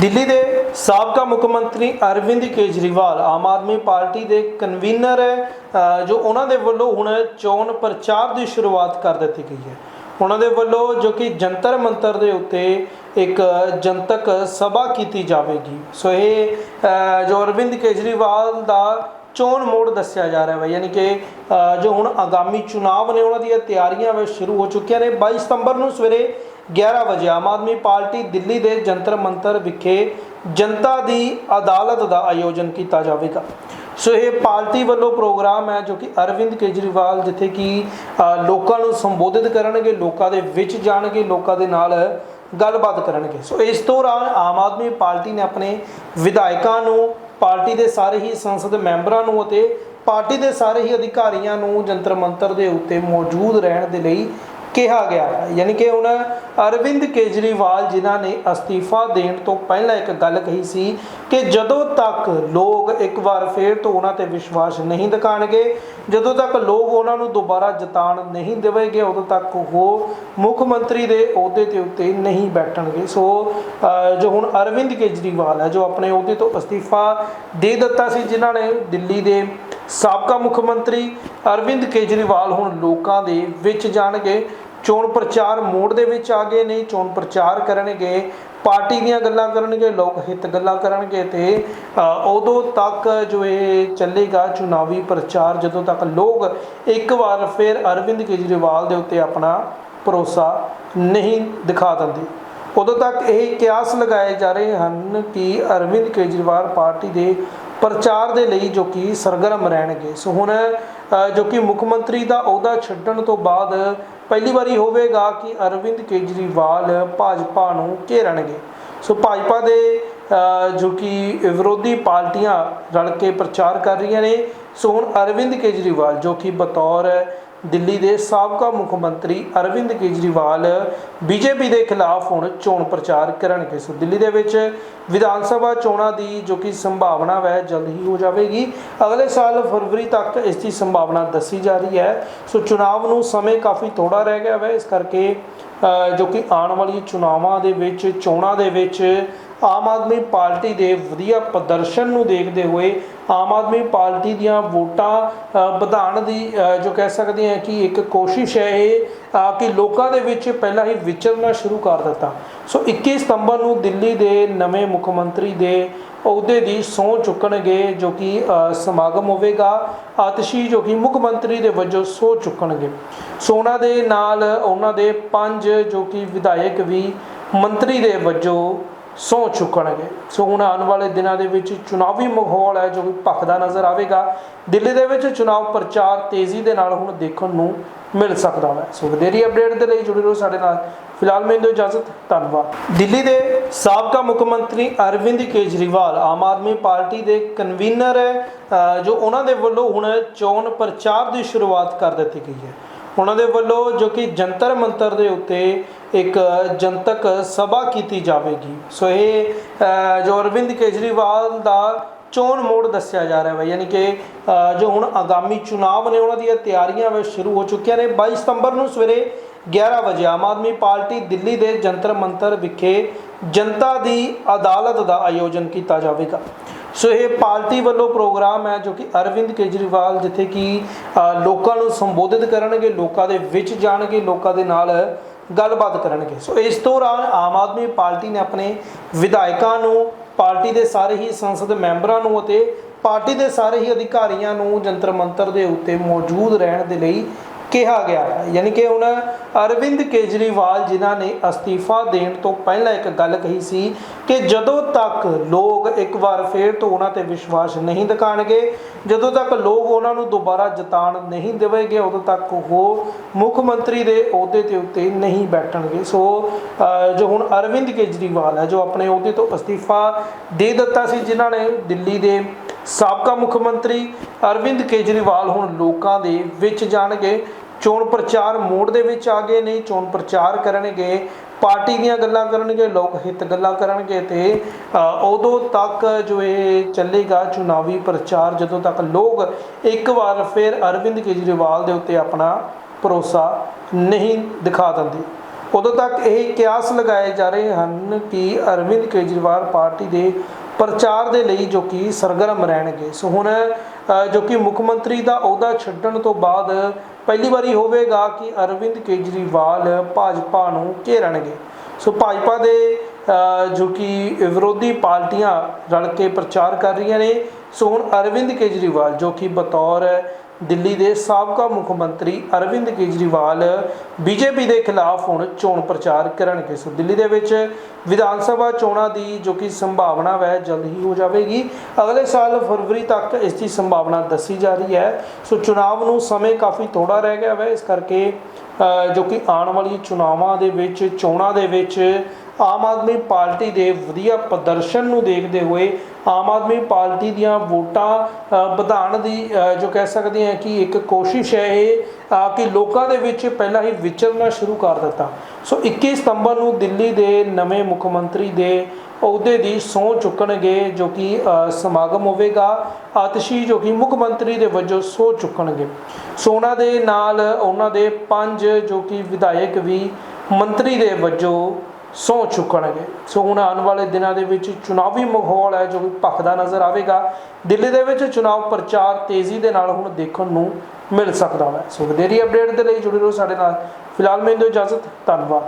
ਦਿੱਲੀ ਦੇ ਸਾਬਕਾ ਮੁੱਖ ਮੰਤਰੀ ਅਰਵਿੰਦ ਕੇਜਰੀਵਾਲ ਆਮ ਆਦਮੀ ਪਾਰਟੀ ਦੇ ਕਨਵੀਨਰ ਹੈ ਜੋ ਉਹਨਾਂ ਦੇ ਵੱਲੋਂ ਹੁਣ ਚੋਣ ਪ੍ਰਚਾਰ ਦੀ ਸ਼ੁਰੂਆਤ ਕਰ ਦਿੱਤੀ ਗਈ ਹੈ। ਉਹਨਾਂ ਦੇ ਵੱਲੋਂ ਜੋ ਕਿ ਜੰਤਰ ਮੰਤਰ ਦੇ ਉੱਤੇ ਇੱਕ ਜਨਤਕ ਸਭਾ ਕੀਤੀ ਜਾਵੇਗੀ। ਸੋ ਇਹ ਜੋ ਅਰਵਿੰਦ ਕੇਜਰੀਵਾਲ ਦਾ ਚੋਣ ਮੋੜ ਦੱਸਿਆ ਜਾ ਰਿਹਾ ਹੈ ਯਾਨੀ ਕਿ ਜੋ ਹੁਣ ਆਗਾਮੀ ਚੁਣਾਵ ਨੇ ਉਹਨਾਂ ਦੀਆਂ ਤਿਆਰੀਆਂ ਵਿੱਚ ਸ਼ੁਰੂ ਹੋ ਚੁੱਕੀਆਂ ਨੇ। 22 ਸਤੰਬਰ ਨੂੰ ਸਵੇਰੇ 11 ਵਜੇ ਆਮ ਆਦਮੀ ਪਾਰਟੀ ਦਿੱਲੀ ਦੇ ਜੰਤਰ ਮੰਤਰ ਵਿਖੇ ਜਨਤਾ ਦੀ ਅਦਾਲਤ ਦਾ ਆਯੋਜਨ ਕੀਤਾ ਜਾਵੇਗਾ। ਸੋ ਇਹ ਪਾਰਟੀ ਵੱਲੋਂ ਪ੍ਰੋਗਰਾਮ ਹੈ ਜੋ ਕਿ ਅਰਵਿੰਦ ਕੇਜਰੀਵਾਲ ਜਿੱਥੇ ਕਿ ਲੋਕਾਂ ਨੂੰ ਸੰਬੋਧਿਤ ਕਰਨਗੇ, ਲੋਕਾਂ ਦੇ ਵਿੱਚ ਜਾਣਗੇ, ਲੋਕਾਂ ਦੇ ਨਾਲ ਗੱਲਬਾਤ ਕਰਨਗੇ। ਸੋ ਇਸ ਦੌਰਾਨ ਆਮ ਆਦਮੀ ਪਾਰਟੀ ਨੇ ਆਪਣੇ ਵਿਧਾਇਕਾਂ ਨੂੰ, ਪਾਰਟੀ ਦੇ ਸਾਰੇ ਹੀ ਸੰਸਦ ਮੈਂਬਰਾਂ ਨੂੰ ਅਤੇ ਪਾਰਟੀ ਦੇ ਸਾਰੇ ਹੀ ਅਧਿਕਾਰੀਆਂ ਨੂੰ ਜੰਤਰ ਮੰਤਰ ਦੇ ਉੱਤੇ ਮੌਜੂਦ ਰਹਿਣ ਦੇ ਲਈ ਕਿਹਾ ਗਿਆ ਹੈ ਯਾਨੀ ਕਿ ਹੁਣ ਅਰਵਿੰਦ ਕੇਜਰੀਵਾਲ ਜਿਨ੍ਹਾਂ ਨੇ ਅਸਤੀਫਾ ਦੇਣ ਤੋਂ ਪਹਿਲਾਂ ਇੱਕ ਗੱਲ ਕਹੀ ਸੀ ਕਿ ਜਦੋਂ ਤੱਕ ਲੋਕ ਇੱਕ ਵਾਰ ਫੇਰ ਤੋਂ ਉਹਨਾਂ ਤੇ ਵਿਸ਼ਵਾਸ ਨਹੀਂ ਦਿਖਾਣਗੇ, ਜਦੋਂ ਤੱਕ ਲੋਕ ਉਹਨਾਂ ਨੂੰ ਦੁਬਾਰਾ ਜਿਤਾਣ ਨਹੀਂ ਦੇਵੇਗੇ, ਉਦੋਂ ਤੱਕ ਉਹ ਮੁੱਖ ਮੰਤਰੀ ਦੇ ਅਹੁਦੇ ਤੇ ਉੱਤੇ ਨਹੀਂ ਬੈਠਣਗੇ। ਸੋ ਜੋ ਹੁਣ ਅਰਵਿੰਦ ਕੇਜਰੀਵਾਲ ਹੈ, ਜੋ ਆਪਣੇ ਅਹੁਦੇ ਤੋਂ ਅਸਤੀਫਾ ਦੇ ਦਿੱਤਾ ਸੀ, ਜਿਨ੍ਹਾਂ ਨੇ ਦਿੱਲੀ ਦੇ ਸਾਬਕਾ ਮੁੱਖ ਮੰਤਰੀ ਅਰਵਿੰਦ ਕੇਜਰੀਵਾਲ ਹੁਣ ਲੋਕਾਂ ਦੇ ਵਿੱਚ ਜਾਣਗੇ। ਚੋਣ ਪ੍ਰਚਾਰ ਮੋੜ ਦੇ ਵਿੱਚ ਆ ਗਏ ਨੇ, ਚੋਣ ਪ੍ਰਚਾਰ ਕਰਨਗੇ। ਪਾਰਟੀ ਦੀਆਂ ਗੱਲਾਂ ਕਰਨਗੇ, ਲੋਕ ਹਿੱਤ ਗੱਲਾਂ ਕਰਨਗੇ ਤੇ ਉਦੋਂ ਤੱਕ ਜੋ ਇਹ ਚੱਲੇਗਾ ਚੁਣਾਵੀ ਪ੍ਰਚਾਰ, ਜਦੋਂ ਤੱਕ ਲੋਕ ਇੱਕ ਵਾਰ ਫਿਰ ਅਰਵਿੰਦ ਕੇਜਰੀਵਾਲ ਦੇ ਉੱਤੇ ਆਪਣਾ ਭਰੋਸਾ ਨਹੀਂ ਦਿਖਾ ਦਿੰਦੇ। ਉਦੋਂ ਤੱਕ ਇਹ ਕਿਆਸ ਲਗਾਏ ਜਾ ਰਹੇ ਹਨ ਕਿ ਅਰਵਿੰਦ ਕੇਜਰੀਵਾਲ ਪਾਰਟੀ ਦੇ ਪ੍ਰਚਾਰ ਦੇ ਲਈ ਜੋ ਕਿ ਸਰਗਰਮ ਰਹਿਣਗੇ। ਸੋ ਹੁਣ ਜੋ ਕਿ ਮੁੱਖ ਮੰਤਰੀ ਦਾ ਅਹੁਦਾ ਛੱਡਣ ਤੋਂ ਬਾਅਦ ਪਹਿਲੀ ਵਾਰੀ ਹੋਵੇਗਾ ਕਿ ਅਰਵਿੰਦ ਕੇਜਰੀਵਾਲ ਭਾਜਪਾ ਨੂੰ ਘੇਰਣਗੇ ਸੋ ਭਾਜਪਾ ਦੇ ਜੋ ਕਿ ਵਿਰੋਧੀ ਪਾਰਟੀਆਂ ਰਲ ਕੇ ਪ੍ਰਚਾਰ ਕਰ ਰਹੀਆਂ ਨੇ। ਸੋ ਹੁਣ ਅਰਵਿੰਦ ਕੇਜਰੀਵਾਲ, ਜੋ ਕਿ ਬਤੌਰ ਦਿੱਲੀ ਦੇ ਸਾਬਕਾ ਮੁੱਖ ਮੰਤਰੀ ਅਰਵਿੰਦ ਕੇਜਰੀਵਾਲ ਬੀਜੇਪੀ ਦੇ ਖਿਲਾਫ ਹੁਣ ਚੋਣ ਪ੍ਰਚਾਰ ਕਰਨਗੇ। ਸੋ ਦਿੱਲੀ ਦੇ ਵਿੱਚ ਵਿਧਾਨ ਸਭਾ ਚੋਣਾਂ ਦੀ ਜੋ ਕਿ ਸੰਭਾਵਨਾ ਹੈ ਜਲਦ ਹੀ ਹੋ ਜਾਵੇਗੀ। ਅਗਲੇ ਸਾਲ ਫਰਵਰੀ ਤੱਕ ਇਸ ਦੀ ਸੰਭਾਵਨਾ ਦੱਸੀ ਜਾ ਰਹੀ ਹੈ। ਸੋ ਚੁਣਾਵ ਨੂੰ ਸਮੇਂ ਕਾਫੀ ਥੋੜਾ ਰਹਿ ਗਿਆ ਹੈ ਇਸ ਕਰਕੇ ਜੋ ਕਿ ਆਉਣ ਵਾਲੀ ਚੁਣਾਵਾਂ ਦੇ ਵਿੱਚ, ਚੋਣਾਂ ਦੇ ਵਿੱਚ ਆਮ ਆਦਮੀ ਪਾਰਟੀ ਦੇ ਵਧੀਆ ਪ੍ਰਦਰਸ਼ਨ ਨੂੰ ਦੇਖਦੇ ਹੋਏ ਆਮ ਆਦਮੀ ਪਾਰਟੀ ਦੀਆਂ ਵੋਟਾਂ ਵਧਾਉਣ ਦੀ ਜੋ ਕਹਿ ਸਕਦੇ ਹਾਂ ਕਿ ਇੱਕ ਕੋਸ਼ਿਸ਼ ਹੈ ਇਹ ਕਿ ਲੋਕਾਂ ਦੇ ਵਿੱਚ ਪਹਿਲਾਂ ਹੀ ਵਿਚਰਨਾ ਸ਼ੁਰੂ ਕਰ ਦਿੱਤਾ। ਸੋ 21 ਸਤੰਬਰ ਨੂੰ ਦਿੱਲੀ ਦੇ ਨਵੇਂ ਮੁੱਖ ਮੰਤਰੀ ਦੇ ਅਹੁਦੇ ਦੀ ਸਹੁੰ ਚੁੱਕਣਗੇ, ਜੋ ਕਿ ਸਮਾਗਮ ਹੋਵੇਗਾ। ਆਤਸ਼ੀ ਜੋ ਕਿ ਮੁੱਖ ਮੰਤਰੀ ਦੇ ਵਜੋਂ ਸਹੁੰ ਚੁੱਕਣਗੇ। ਸੋਨਾ ਦੇ ਨਾਲ ਉਹਨਾਂ ਦੇ ਪੰਜ ਜੋ ਕਿ ਵਿਧਾਇਕ ਵੀ ਮੰਤਰੀ ਦੇ ਵਜੋਂ ਸਹੁੰ ਚੁੱਕਣਗੇ। ਸੋ ਹੁਣ ਆਉਣ ਵਾਲੇ ਦਿਨਾਂ ਦੇ ਵਿੱਚ ਚੁਣਾਵੀ ਮਾਹੌਲ ਹੈ ਜੋ ਕਿ ਭਖਦਾ ਨਜ਼ਰ ਆਵੇਗਾ। ਦਿੱਲੀ ਦੇ ਵਿੱਚ ਚੁਣਾਵ ਪ੍ਰਚਾਰ ਤੇਜ਼ੀ ਦੇ ਨਾਲ ਹੁਣ ਦੇਖਣ ਨੂੰ ਮਿਲ ਸਕਦਾ ਹੈ। ਸੋ ਵਧੇਰੀ ਅਪਡੇਟ ਦੇ ਲਈ ਜੁੜੇ ਰਹੋ ਸਾਡੇ ਨਾਲ। ਫਿਲਹਾਲ ਮੈਨੂੰ ਇਜਾਜ਼ਤ, ਧੰਨਵਾਦ। ਦਿੱਲੀ ਦੇ ਸਾਬਕਾ ਮੁੱਖ ਮੰਤਰੀ ਅਰਵਿੰਦ ਕੇਜਰੀਵਾਲ ਆਮ ਆਦਮੀ ਪਾਰਟੀ ਦੇ ਕਨਵੀਨਰ ਹੈ। ਜੋ ਉਹਨਾਂ ਦੇ ਵੱਲੋਂ ਹੁਣ ਚੋਣ ਪ੍ਰਚਾਰ ਦੀ ਸ਼ੁਰੂਆਤ ਕਰ ਦਿੱਤੀ ਗਈ ਹੈ। ਉਹਨਾਂ ਦੇ ਵੱਲੋਂ ਜੋ ਕਿ ਜੰਤਰ ਮੰਤਰ ਦੇ ਉੱਤੇ ਇੱਕ ਜਨਤਕ ਸਭਾ ਕੀਤੀ ਜਾਵੇਗੀ। ਸੋ ਇਹ ਜੋ ਅਰਵਿੰਦ ਕੇਜਰੀਵਾਲ ਦਾ ਚੋਣ ਮੋੜ ਦੱਸਿਆ ਜਾ ਰਿਹਾ ਹੈ ਯਾਨੀ ਕਿ ਜੋ ਹੁਣ ਆਗਾਮੀ ਚੁਣਾਵ ਨੇ ਉਹਨਾਂ ਦੀਆਂ ਤਿਆਰੀਆਂ ਵਿੱਚ ਸ਼ੁਰੂ ਹੋ ਚੁੱਕੀਆਂ ਨੇ। 22 ਸਤੰਬਰ ਨੂੰ ਸਵੇਰੇ 11 ਵਜੇ ਆਮ ਆਦਮੀ ਪਾਰਟੀ ਦਿੱਲੀ ਦੇ ਜੰਤਰ ਮੰਤਰ ਵਿਖੇ ਜਨਤਾ ਦੀ ਅਦਾਲਤ ਦਾ ਆਯੋਜਨ ਕੀਤਾ ਜਾਵੇਗਾ। ਸੋ ਇਹ ਪਾਰਟੀ ਵੱਲੋਂ ਪ੍ਰੋਗਰਾਮ ਹੈ ਜੋ ਕਿ ਅਰਵਿੰਦ ਕੇਜਰੀਵਾਲ ਜਿੱਥੇ ਕਿ ਲੋਕਾਂ ਨੂੰ ਸੰਬੋਧਿਤ ਕਰਨਗੇ, ਲੋਕਾਂ ਦੇ ਵਿੱਚ ਜਾਣਗੇ, ਲੋਕਾਂ ਦੇ ਨਾਲ ਗੱਲਬਾਤ ਕਰਨਗੇ। ਸੋ ਇਸ ਦੌਰਾਨ ਆਮ ਆਦਮੀ ਪਾਰਟੀ ਨੇ ਆਪਣੇ ਵਿਧਾਇਕਾਂ ਨੂੰ, ਪਾਰਟੀ ਦੇ ਸਾਰੇ ਹੀ ਸੰਸਦ ਮੈਂਬਰਾਂ ਨੂੰ ਅਤੇ ਪਾਰਟੀ ਦੇ ਸਾਰੇ ਹੀ ਅਧਿਕਾਰੀਆਂ ਨੂੰ ਜੰਤਰ ਮੰਤਰ ਦੇ ਉੱਤੇ ਮੌਜੂਦ ਰਹਿਣ ਦੇ ਲਈ ਕਿਹਾ ਗਿਆ ਹੈ ਯਾਨੀ ਕਿ ਹੁਣ ਅਰਵਿੰਦ ਕੇਜਰੀਵਾਲ ਜਿਨ੍ਹਾਂ ਨੇ ਅਸਤੀਫਾ ਦੇਣ ਤੋਂ ਪਹਿਲਾਂ ਇੱਕ ਗੱਲ ਕਹੀ ਸੀ ਕਿ ਜਦੋਂ ਤੱਕ ਲੋਕ ਇੱਕ ਵਾਰ ਫੇਰ ਤੋਂ ਉਹਨਾਂ ਤੇ ਵਿਸ਼ਵਾਸ ਨਹੀਂ ਦਿਖਾਣਗੇ, ਜਦੋਂ ਤੱਕ ਲੋਕ ਉਹਨਾਂ ਨੂੰ ਦੁਬਾਰਾ ਜਿਤਾਣ ਨਹੀਂ ਦੇਵੇਗੇ, ਉਦੋਂ ਤੱਕ ਉਹ ਮੁੱਖ ਮੰਤਰੀ ਦੇ ਅਹੁਦੇ ਤੇ ਉੱਤੇ ਨਹੀਂ ਬੈਠਣਗੇ। ਸੋ ਜੋ ਹੁਣ ਅਰਵਿੰਦ ਕੇਜਰੀਵਾਲ ਹੈ, ਜੋ ਆਪਣੇ ਅਹੁਦੇ ਤੋਂ ਅਸਤੀਫਾ ਦੇ ਦਿੱਤਾ ਸੀ, ਜਿਨ੍ਹਾਂ ਨੇ ਦਿੱਲੀ ਦੇ ਸਾਬਕਾ ਮੁੱਖ ਮੰਤਰੀ ਅਰਵਿੰਦ ਕੇਜਰੀਵਾਲ ਹੁਣ ਲੋਕਾਂ ਦੇ ਵਿੱਚ ਜਾਣਗੇ ਚੋਣ ਪ੍ਰਚਾਰ ਮੋਡ ਦੇ ਵਿੱਚ ਆ ਗਏ ਨੇ, ਚੋਣ ਪ੍ਰਚਾਰ ਕਰਨਗੇ, ਪਾਰਟੀ ਦੀਆਂ ਗੱਲਾਂ ਕਰਨਗੇ, ਲੋਕ ਹਿੱਤ ਗੱਲਾਂ ਕਰਨਗੇ ਤੇ ਉਦੋਂ ਤੱਕ ਜੋ ਇਹ ਚੱਲੇਗਾ ਚੁਣਾਵੀ ਪ੍ਰਚਾਰ, ਜਦੋਂ ਤੱਕ ਲੋਕ ਇੱਕ ਵਾਰ ਫਿਰ ਅਰਵਿੰਦ ਕੇਜਰੀਵਾਲ ਦੇ ਉੱਤੇ ਆਪਣਾ ਭਰੋਸਾ ਨਹੀਂ ਦਿਖਾ ਦਿੰਦੇ। ਉਦੋਂ ਤੱਕ ਇਹ ਕਿਆਸ ਲਗਾਏ ਜਾ ਰਹੇ ਹਨ ਕਿ ਅਰਵਿੰਦ ਕੇਜਰੀਵਾਲ ਪਾਰਟੀ ਦੇ ਪ੍ਰਚਾਰ ਦੇ ਲਈ ਜੋ ਕਿ ਸਰਗਰਮ ਰਹਿਣਗੇ। ਸੋ ਹੁਣ ਜੋ ਕਿ ਮੁੱਖ ਮੰਤਰੀ ਦਾ ਅਹੁਦਾ ਛੱਡਣ ਤੋਂ ਬਾਅਦ ਪਹਿਲੀ ਵਾਰੀ ਹੋਵੇਗਾ ਕਿ ਅਰਵਿੰਦ ਕੇਜਰੀਵਾਲ ਭਾਜਪਾ ਨੂੰ ਘੇਰਣਗੇ ਸੋ ਭਾਜਪਾ ਦੇ ਜੋ ਕਿ ਵਿਰੋਧੀ ਪਾਰਟੀਆਂ ਰਲ ਕੇ ਪ੍ਰਚਾਰ ਕਰ ਰਹੀਆਂ ਨੇ। ਸੋ ਹੁਣ ਅਰਵਿੰਦ ਕੇਜਰੀਵਾਲ, ਜੋ ਕਿ ਬਤੌਰ ਦਿੱਲੀ ਦੇ ਸਾਬਕਾ ਮੁੱਖ ਮੰਤਰੀ ਅਰਵਿੰਦ ਕੇਜਰੀਵਾਲ ਬੀਜੇਪੀ ਦੇ ਖਿਲਾਫ ਹੁਣ ਚੋਣ ਪ੍ਰਚਾਰ ਕਰਨਗੇ। ਸੋ ਦਿੱਲੀ ਦੇ ਵਿੱਚ ਵਿਧਾਨ ਸਭਾ ਚੋਣਾਂ ਦੀ ਜੋ ਕਿ ਸੰਭਾਵਨਾ ਹੈ ਜਲਦ ਹੀ ਹੋ ਜਾਵੇਗੀ। ਅਗਲੇ ਸਾਲ ਫਰਵਰੀ ਤੱਕ ਇਸ ਦੀ ਸੰਭਾਵਨਾ ਦੱਸੀ ਜਾ ਰਹੀ ਹੈ। ਸੋ ਚੁਣਾਵ ਨੂੰ ਸਮੇਂ ਕਾਫੀ ਥੋੜਾ ਰਹਿ ਗਿਆ ਹੈ ਇਸ ਕਰਕੇ ਜੋ ਕਿ ਆਉਣ ਵਾਲੀ ਚੁਣਾਵਾਂ ਦੇ ਵਿੱਚ, ਚੋਣਾਂ ਦੇ ਵਿੱਚ ਆਮ ਆਦਮੀ ਪਾਰਟੀ ਦੇ ਵਧੀਆ ਪ੍ਰਦਰਸ਼ਨ ਨੂੰ ਦੇਖਦੇ ਹੋਏ ਆਮ ਆਦਮੀ ਪਾਰਟੀ ਦੀਆਂ ਵੋਟਾਂ ਵਧਾਉਣ ਦੀ ਜੋ ਕਹਿ ਸਕਦੇ ਹਾਂ ਕਿ ਇੱਕ ਕੋਸ਼ਿਸ਼ ਹੈ ਇਹ ਕਿ ਲੋਕਾਂ ਦੇ ਵਿੱਚ ਪਹਿਲਾਂ ਹੀ ਵਿਚਰਨਾ ਸ਼ੁਰੂ ਕਰ ਦਿੱਤਾ। ਸੋ 21 ਸਤੰਬਰ ਨੂੰ ਦਿੱਲੀ ਦੇ ਨਵੇਂ ਮੁੱਖ ਮੰਤਰੀ ਦੇ ਅਹੁਦੇ ਦੀ ਸਹੁੰ ਚੁੱਕਣਗੇ, ਜੋ ਕਿ ਸਮਾਗਮ ਹੋਵੇਗਾ। ਆਤਸ਼ੀ ਜੋ ਕਿ ਮੁੱਖ ਮੰਤਰੀ ਦੇ ਵਜੋਂ ਸਹੁੰ ਚੁੱਕਣਗੇ। ਸੋ ਉਹਨਾਂ ਦੇ ਨਾਲ ਉਹਨਾਂ ਦੇ ਪੰਜ ਜੋ ਕਿ ਵਿਧਾਇਕ ਵੀ ਮੰਤਰੀ ਦੇ ਵਜੋਂ ਸਹੁੰ ਚੁੱਕਣਗੇ। ਸੋ ਹੁਣ ਆਉਣ ਵਾਲੇ ਦਿਨਾਂ ਦੇ ਵਿੱਚ ਚੁਣਾਵੀ ਮਾਹੌਲ ਹੈ ਜੋ ਕਿ ਭਖਦਾ ਨਜ਼ਰ ਆਵੇਗਾ। ਦਿੱਲੀ ਦੇ ਵਿੱਚ ਚੁਣਾਵ ਪ੍ਰਚਾਰ ਤੇਜ਼ੀ ਦੇ ਨਾਲ ਹੁਣ ਦੇਖਣ ਨੂੰ ਮਿਲ ਸਕਦਾ ਹੈ। ਸੋ ਵਧੇਰੀ ਅਪਡੇਟ ਦੇ ਲਈ ਜੁੜੇ ਰਹੋ ਸਾਡੇ ਨਾਲ। ਫਿਲਹਾਲ ਮੈਨੂੰ ਦਿਓ ਇਜਾਜ਼ਤ, ਧੰਨਵਾਦ।